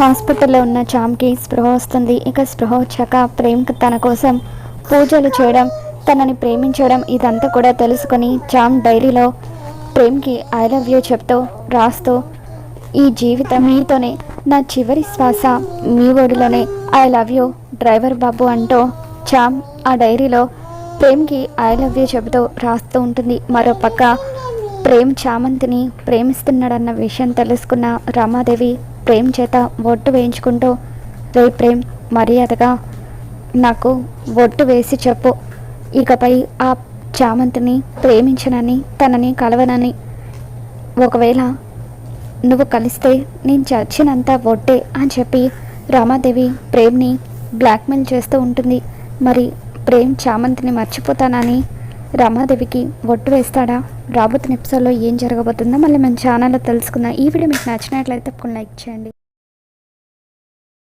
హాస్పిటల్లో ఉన్న చామ్కి స్పృహ వస్తుంది. ఇక స్పృహ వచ్చాక ప్రేమ్కి తన కోసం పూజలు చేయడం తనని ప్రేమించడం ఇదంతా కూడా తెలుసుకొని చామ్ డైరీలో ప్రేమ్కి ఐ లవ్ యూ చెప్తూ రాస్తూ ఈ జీవితం మీతోనే నా చివరి శ్వాస మీ ఒడిలోనే I love you driver Babu అంటూ చామ్ ఆ డైరీలో ప్రేమ్కి ఐ లవ్ యూ చెబుతూ రాస్తూ ఉంటుంది. మరో పక్క ప్రేమ్ చామంతిని ప్రేమిస్తున్నాడన్న విషయం తెలుసుకున్న రమాదేవి ప్రేమ్ చేత ఒట్టు వేయించుకుంటూ రే ప్రేమ్ మర్యాదగా నాకు ఒట్టు వేసి చెప్పు. ఇకపై ఆ చామంతిని ప్రేమించనని తనని కలవనని. ఒకవేళ నువ్వు కలిస్తే నేను చచ్చినంత ఒట్టే అని చెప్పి రామాదేవి ప్రేమ్ని బ్లాక్మెయిల్ చేస్తూ ఉంటుంది. మరి ప్రేమ్ చామంతిని మర్చిపోతానని రమాదేవికి ఒట్టు వేస్తాడా? రాబోతున్న ఎపిసోడ్లో ఏం జరగబోతుందో మళ్ళీ మన ఛానల్లో తెలుసుకుందాం. ఈ వీడియో మీకు నచ్చినట్లయితే తప్పకుండా లైక్ చేయండి.